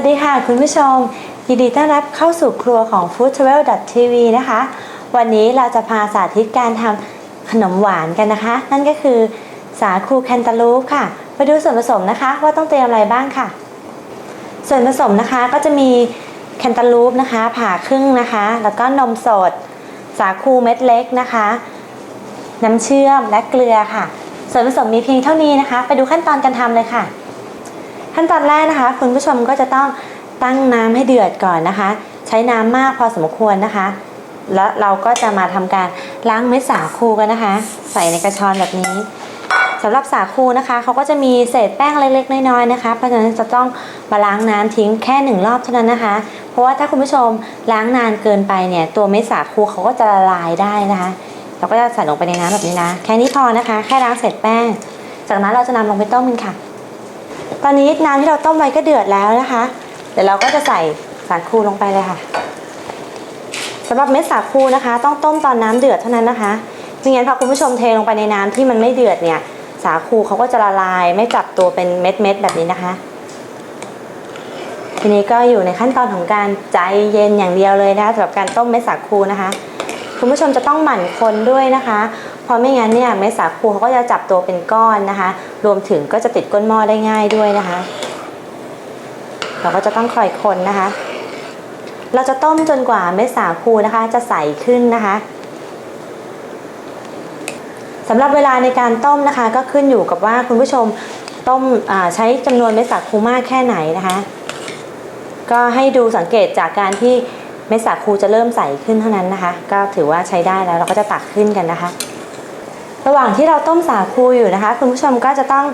วัสดีค่ะคุณผู้ชม ยินดีต้อนรับเข้าสู่ครัวของ Food Travel TV นะคะ วันนี้เราจะพาสาธิตการทำขนมหวานกันนะคะ นั่นก็คือสาคูแคนตาลูปค่ะไปดูส่วนผสมนะคะว่าต้องเตรียมอะไรบ้างค่ะ ส่วนผสมนะคะก็จะมีแคนตาลูปนะคะ ผ่าครึ่งนะคะ แล้วก็นมสด สาคูเม็ดเล็กนะคะ น้ำเชื่อมและเกลือค่ะ ส่วนผสมมีเพียงเท่านี้นะคะ ไปดูขั้นตอนการทำเลยค่ะ ขั้นตอนแรกนะคะ คุณผู้ชมก็จะต้องตั้งน้ำให้เดือดก่อนนะคะ ใช้น้ำมากพอสมควรนะคะ แล้วเราก็จะมาทำการล้างเม็ดสาคูกันนะคะ ใส่ในกระชอนแบบนี้สำหรับสาคูนะคะเขาก็จะมีเศษแป้งเล็กๆน้อยๆนะคะ เพราะฉะนั้นจะต้องมาล้างน้ำทิ้งแค่หนึ่งรอบเท่านั้นนะคะ เพราะว่าถ้าคุณผู้ชมล้างนานเกินไปเนี่ย ตัวเม็ดสาคูเขาก็จะละลายได้นะคะ เราก็จะใส่ลงไปในน้ำแบบนี้นะ แค่นี้พอนะคะ แค่ล้างเศษแป้ง จากนั้นเราจะนำลงไปต้มกันค่ะ ตอนนี้น้ำที่เราต้มไว้ก็เดือดแล้วนะคะ เดี๋ยวเราก็จะใส่สาคูลงไปเลยค่ะสำหรับเม็ดสาคูนะคะ ต้องต้มตอนน้ำเดือดเท่านั้นนะคะไม่งั้นพอคุณผู้ชมเทลงไปในน้ำที่มันไม่เดือดเนี่ยสาคูเขาก็จะละลายไม่จับตัวเป็นเม็ดเม็ดๆแบบนี้นะคะ ทีนี้ก็อยู่ในขั้นตอนของการใจเย็นอย่างเดียวเลยนะคะสำหรับการต้มเม็ดสาคูนะคะ คุณผู้ชมจะต้องหมั่นคนด้วยนะคะ เพราะไม่งั้นเนี่ยเม็ดสาคูเขาก็จะจับตัวเป็นก้อนนะคะ รวมถึงก็จะติดก้นหม้อได้ง่ายด้วยนะคะ เราก็จะต้องคอยคนนะคะ เราจะต้มจนกว่าเม็ดสาคูนะคะ จะใสขึ้นนะคะสำหรับเวลาในการต้มนะคะ ก็ขึ้นอยู่กับว่าคุณผู้ชมต้มใช้จำนวนเม็ดสาคูมากแค่ไหนนะคะ ก็ให้ดูสังเกตจากการที่เม็ดสาคูจะเริ่มใสขึ้นเท่านั้นนะคะ ก็ถือว่าใช้ได้แล้วเราก็จะตักขึ้นกันนะคะ ระหว่างที่เราต้มสาคูอยู่นะคะ คุณผู้ชมก็จะต้อง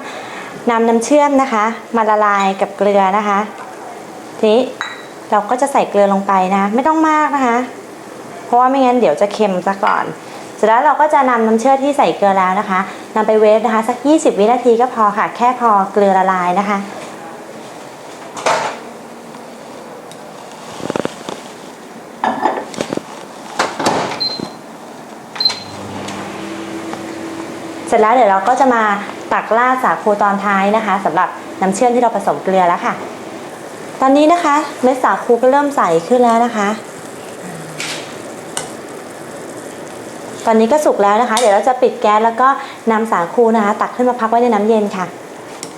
นำน้ำเชื่อมนะคะ มาละลายกับเกลือนะคะทีนี้เราก็จะใส่เกลือลงไปนะไม่ต้องมากนะคะ เพราะว่าไม่งั้นเดี๋ยวจะเค็มซะก่อนเสร็จแล้วเราก็จะนำน้ำเชื่อมที่ใส่เกลือแล้วนะคะนำไปเวฟนะคะ สัก 20 วินาทีก็พอค่ะ แค่พอเกลือละลายนะคะ ร็จแล้วเดี๋ยวเราก็จะมาตักราดสาคูตอนท้ายนะคะสำหรับน้ำเชื่อมที่เราผสมเกลือแล้วค่ะ ตอนนี้นะคะเม็ดสาคูก็เริ่มใสขึ้นแล้วนะคะ ตอนนี้ก็สุกแล้วนะคะ เดี๋ยวเราจะปิดแก๊สแล้วก็นำสาคูนะคะ ตักขึ้นมาพักไว้ในน้ำเย็นค่ะ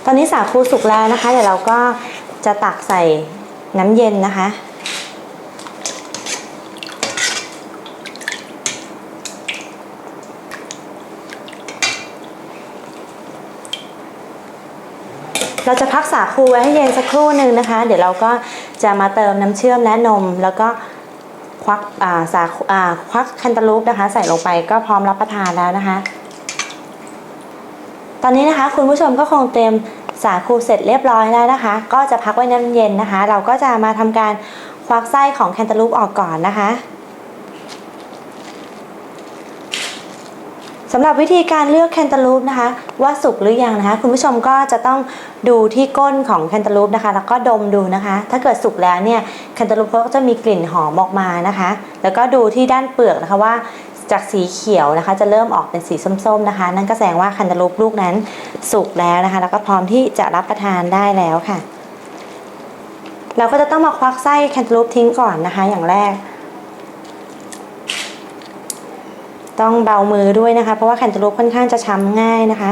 ตอนนี้สาคูสุกแล้วนะคะ เดี๋ยวเราก็จะตักใส่น้ำเย็นนะคะ เราจะพักสาคูไว้ให้เย็นสักครู่หนึ่งนะคะ เดี๋ยวเราก็จะมาเติมน้ำเชื่อมและนม แล้วก็ควักอ่าสาคูอ่าควักแคนตาลูปนะคะ ใส่ลงไปก็พร้อมรับประทานแล้วนะคะ ตอนนี้นะคะคุณผู้ชมก็คงเตรียมสาคูเสร็จเรียบร้อยแล้วนะคะ ก็จะพักไว้น้ำเย็นนะคะ เราก็จะมาทำการควักไส้ของแคนตาลูปออกก่อนนะคะ สำหรับวิธีการเลือกแคนตาลูปนะคะ ว่าสุกหรือยังนะคะ คุณผู้ชมก็จะต้องดูที่ก้นของแคนตาลูปนะคะ แล้วก็ดมดูนะคะ ถ้าเกิดสุกแล้วเนี่ยแคนตาลูปเขาก็จะมีกลิ่นหอมออกมานะคะ แล้วก็ดูที่ด้านเปลือกนะคะว่าจากสีเขียวนะคะ จะเริ่มออกเป็นสีส้มๆนะคะ นั่นก็แสดงว่าแคนตาลูปลูกนั้นสุกแล้วนะคะ แล้วก็พร้อมที่จะรับประทานได้แล้วค่ะ เราก็จะต้องมาควักไส้แคนตาลูปทิ้งก่อนนะคะ อย่างแรก ต้องเบามือด้วยนะคะ เพราะว่าแคนตาลูปค่อนข้างจะช้ำง่ายนะคะ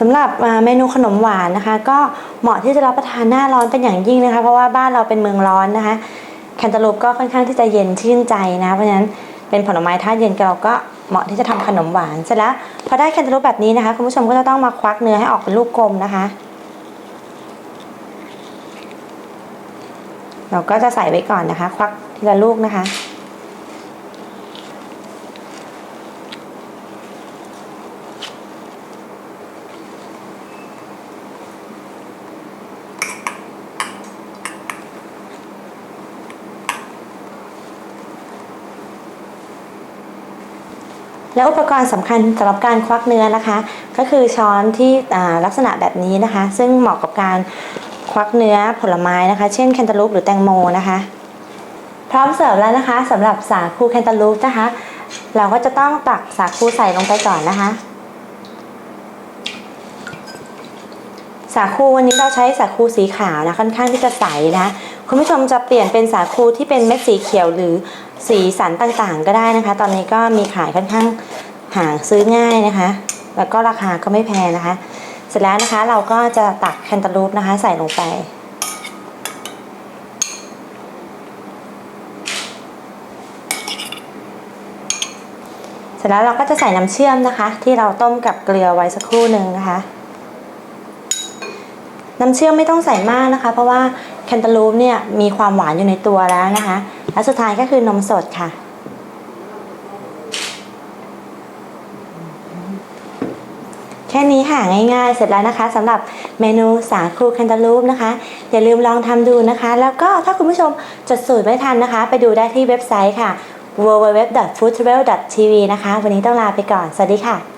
สำหรับเมนูขนมหวานนะคะ ก็เหมาะที่จะรับประทานหน้าร้อนเป็นอย่างยิ่งนะคะ เพราะว่าบ้านเราเป็นเมืองร้อนนะคะ แคนตาลูปก็ค่อนข้างที่จะเย็นชื่นใจนะ เพราะฉะนั้นเป็นผลไม้ธาตุเย็นเราก็เหมาะที่จะทำขนมหวานเสร็จแล้วพอได้แคนตาลูปแบบนี้นะคะ คุณผู้ชมก็จะต้องมาควักเนื้อให้ออกเป็นลูกกลมนะคะ เราก็จะใส่ไว้ก่อนนะคะ ควักทีละลูกนะคะ และอุปกรณ์สำคัญสำหรับการควักเนื้อนะคะ ก็คือช้อนที่ลักษณะแบบนี้นะคะ ซึ่งเหมาะกับการ ควักเนื้อผลไม้นะคะ เช่นแคนตาลูปหรือแตงโมนะคะ พร้อมเสิร์ฟแล้วนะคะสำหรับสาคูแคนตาลูปนะคะ เราก็จะต้องตักสาคูใส่ลงไปก่อนนะคะ สาคูวันนี้เราใช้สาคูสีขาวนะค่อนข้างที่จะใสนะคุณผู้ชมจะเปลี่ยนเป็นสาคูที่เป็นเม็ดสีเขียวหรือสีสันต่างๆ ก็ได้นะคะ ตอนนี้ก็มีขายค่อนข้างหาซื้อง่ายนะคะ แล้วก็ราคาก็ไม่แพงนะคะ เสร็จแล้วนะคะเราก็จะตักแคนตาลูปนะคะ ใส่ลงไป เสร็จแล้วเราก็จะใส่น้ำเชื่อมนะคะ ที่เราต้มกับเกลือไว้สักครู่หนึ่งนะคะ น้ำเชื่อมไม่ต้องใส่มากนะคะ เพราะว่าแคนตาลูปเนี่ยมีความหวานอยู่ในตัวแล้วนะคะ และสุดท้ายก็คือนมสดค่ะ แค่นี้ค่ะง่ายๆ เสร็จแล้วนะคะสำหรับเมนูสาคูแคนตาลูปนะคะ อย่าลืมลองทำดูนะคะ แล้วก็ถ้าคุณผู้ชมจดสูตรไม่ทันนะคะ ไปดูได้ที่เว็บไซต์ค่ะ www.foodtravel.tv นะคะ วันนี้ต้องลาไปก่อน สวัสดีค่ะ